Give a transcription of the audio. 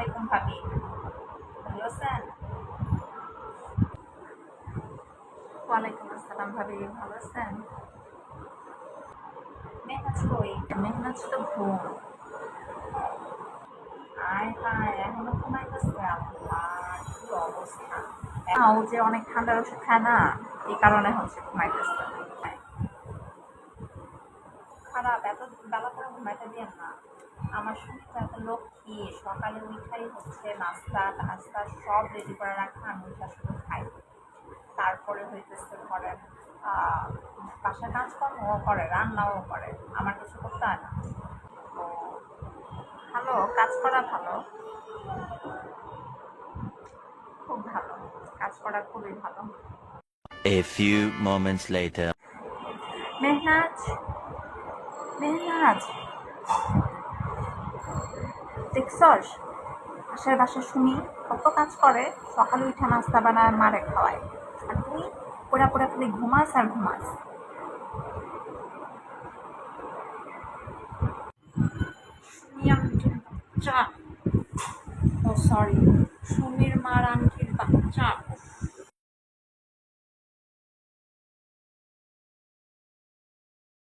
আলাইকুম ভাবি। ভালো আছেন? ওয়ালাইকুম আসসালাম ভাবি, ভালো আছেন? মেহনাজ কই? মেহনাজ তো ঘুম। আয় হায়, এখনও ঘুমাইতেছে আল্লাহ, কি অবস্থা। যে অনেক ঠান্ডার ওষুধ খায় না, এই কারণে হচ্ছে ঘুমাইতেছে। খারাপ এত বেলা করে ঘুমাইতে দিয়ে না। আমার তো এত লক্ষ্মী সকালে উঠাই হচ্ছে নাস্তা টাস্তা সব রেডি করে রাখা আমি ওইটা শুধু খাই। তারপরে হইতেছে ঘরে আহ, বাসায় কাজকর্মও করে রান্নাও করে। আমার কিছু করতে হয় না। তো ভালো কাজ করা ভালো। খুব ভালো কাজ করা খুবই ভালো। A few moments later. Mehnaz Mehnaz. দেখছস? পাশের বাসা শুনি কত কাজ করে, সকালে উঠে নাস্তা বানায়, মারে খাওয়ায়। আর তুই পোড়া পোড়া খালি ঘুমাস আর ঘুমাস। চা ও সরি সুমির মা